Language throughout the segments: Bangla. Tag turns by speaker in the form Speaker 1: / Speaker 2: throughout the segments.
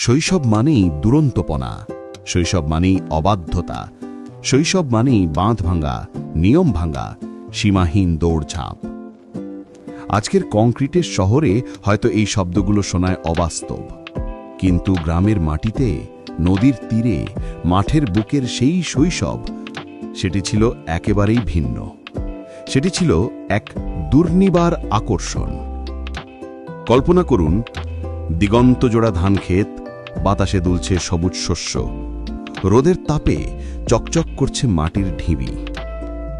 Speaker 1: শৈশব মানেই দুরন্তপনা, শৈশব মানেই অবাধ্যতা, শৈশব মানেই বাঁধ ভাঙা, নিয়ম ভাঙা, সীমাহীন দৌড়ঝাঁপ আজকের কংক্রিটের শহরে হয়তো এই শব্দগুলো শোনায় অবাস্তব। কিন্তু গ্রামের মাটিতে, নদীর তীরে, মাঠের বুকের সেই শৈশব, সেটি ছিল একেবারেই ভিন্ন। সেটি ছিল এক দুর্নিবার আকর্ষণ। কল্পনা করুন দিগন্তজোড়া ধান ক্ষেত বাতাসে দুলছে সবুজ শস্য। রোদের তাপে চকচক করছে মাটির ঢিবি।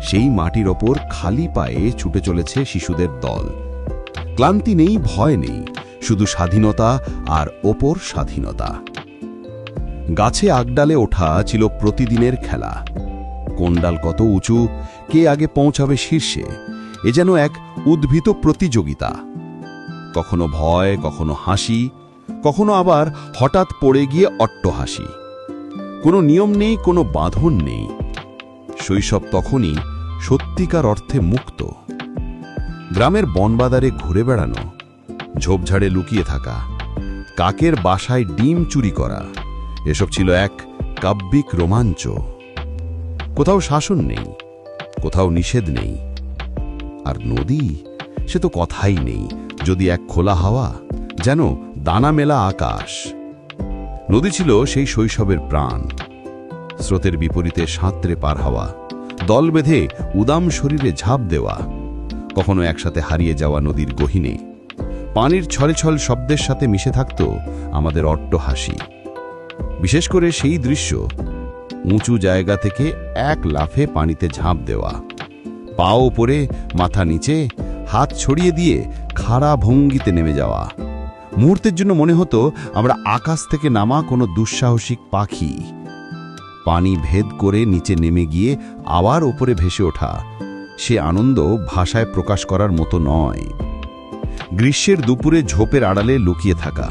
Speaker 1: সেই মাটির ওপর খালি পায়ে ছুটে চলেছে শিশুদের দল। ক্লান্তি নেই, ভয় নেই, শুধু স্বাধীনতা আর ওপর স্বাধীনতা। গাছে আগডালে ওঠা ছিল প্রতিদিনের খেলা। কোন ডাল কত উঁচু, কে আগে পৌঁছাবে শীর্ষে, এ যেন এক উদ্ভূত প্রতিযোগিতা। কখনো ভয়, কখনো হাসি কখনো আবার হঠাৎ পড়ে গিয়ে অট্টহাসি কোনো নিয়ম নেই, কোনো বাঁধন নেই। শৈশব তখনই সত্যিকার অর্থে মুক্ত। গ্রামের বনবাদারে ঘুরে বেড়ানো, ঝোপঝাড়ে লুকিয়ে থাকা, কাকের বাসায় ডিম চুরি করা, এসব ছিল এক কাব্যিক রোমাঞ্চ। কোথাও শাসন নেই, কোথাও নিষেধ নেই। আর নদী, সে তো কথাই নেই, যদি এক খোলা হাওয়া, যেন দানা মেলা আকাশ। নদী ছিল সেই শৈশবের প্রাণ। স্রোতের বিপরীতে সাঁতরে পার হওয়া, দল বেঁধে উদাম শরীরে ঝাঁপ দেওয়া, কখনো একসাথে হারিয়ে যাওয়া নদীর গহিনে। পানির ছলে ছল শব্দের সাথে মিশে থাকত আমাদের অট্ট হাসি। বিশেষ করে সেই দৃশ্য, উঁচু জায়গা থেকে এক লাফে পানিতে ঝাঁপ দেওয়া। পা ওপরে, মাথা নিচে, হাত ছড়িয়ে দিয়ে খাড়া ভঙ্গিতে নেমে যাওয়া। মুহূর্তের জন্য মনে হতো আমরা আকাশ থেকে নামা কোনো দুঃসাহসিক পাখি। পানি ভেদ করে নিচে নেমে গিয়ে আবার ওপরে ভেসে ওঠা। সে আনন্দ ভাষায় প্রকাশ করার মতো নয়। গ্রীষ্মের দুপুরে ঝোপের আড়ালে লুকিয়ে থাকা।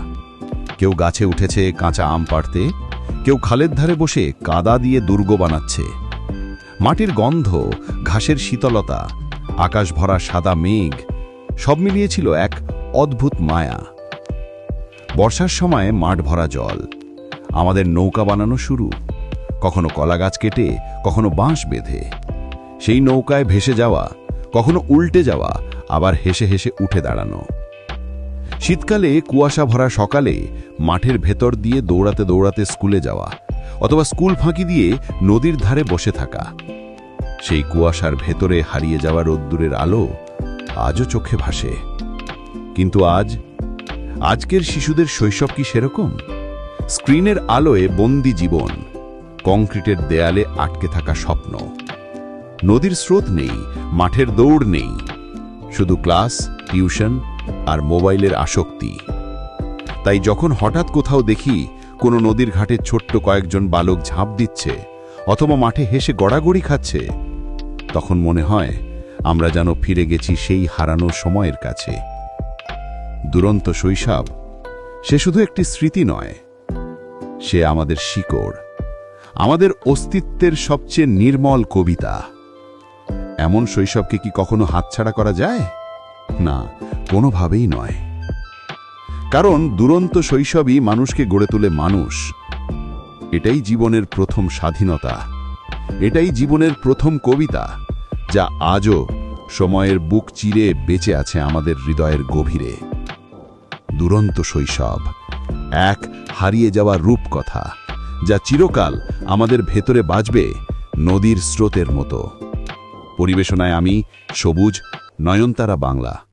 Speaker 1: কেউ গাছে উঠেছে কাঁচা আম পাড়তে, কেউ খালের ধারে বসে কাদা দিয়ে দুর্গ বানাচ্ছে। মাটির গন্ধ, ঘাসের শীতলতা, আকাশ ভরা সাদা মেঘ, সব মিলিয়েছিল এক অদ্ভুত মায়া। বর্ষার সময় মাঠ ভরা জল। আমাদের নৌকা বানানো শুরু। কখনো কলা গাছ কেটে, কখনো বাঁশ বেঁধে। সেই নৌকায় ভেসে যাওয়া, কখনো উল্টে যাওয়া, আবার হেসে হেসে উঠে দাঁড়ানো। শীতকালে কুয়াশা ভরা সকালে মাঠের ভেতর দিয়ে দৌড়াতে দৌড়াতে স্কুলে যাওয়া, অথবা স্কুল ফাঁকি দিয়ে নদীর ধারে বসে থাকা। সেই কুয়াশার ভেতরে হারিয়ে যাওয়া রোদ্দুরের আলো আজও চোখে ভাসে। কিন্তু আজ আজকের শিশুদের শৈশব কি সেরকম? স্ক্রিনের আলোয় বন্দি জীবন, কংক্রিটের দেয়ালে আটকে থাকা স্বপ্ন। নদীর স্রোত নেই, মাঠের দৌড় নেই, শুধু ক্লাস, টিউশন আর মোবাইলের আসক্তি। তাই যখন হঠাৎ কোথাও দেখি কোনো নদীর ঘাটে ছোট্ট কয়েকজন বালক ঝাঁপ দিচ্ছে অথবা মাঠে হেসে গড়াগড়ি খাচ্ছে, তখন মনে হয় আমরা যেন ফিরে গেছি সেই হারানো সময়ের কাছে। দুরন্ত শৈশব। সে শুধু একটি স্মৃতি নয়, সে আমাদের শিকড়, আমাদের অস্তিত্বের সবচেয়ে নির্মল কবিতা। এমন শৈশবকে কি কখনো হাতছাড়া করা যায়? না, কোনোভাবেই নয়। কারণ দুরন্ত শৈশবই মানুষকে গড়ে তোলে মানুষ। এটাই জীবনের প্রথম স্বাধীনতা। এটাই জীবনের প্রথম কবিতা, যা আজও সময়ের বুক চিরে বেঁচে আছে আমাদের হৃদয়ের গভীরে। দুরন্ত শৈশব। এক, হারিয়ে যাওয়া রূপকথা, যা চিরকাল আমাদের ভেতরে বাজবে নদীর স্রোতের মতো। পরিবেশনায় আমি সবুজ নয়নতারা বাংলা।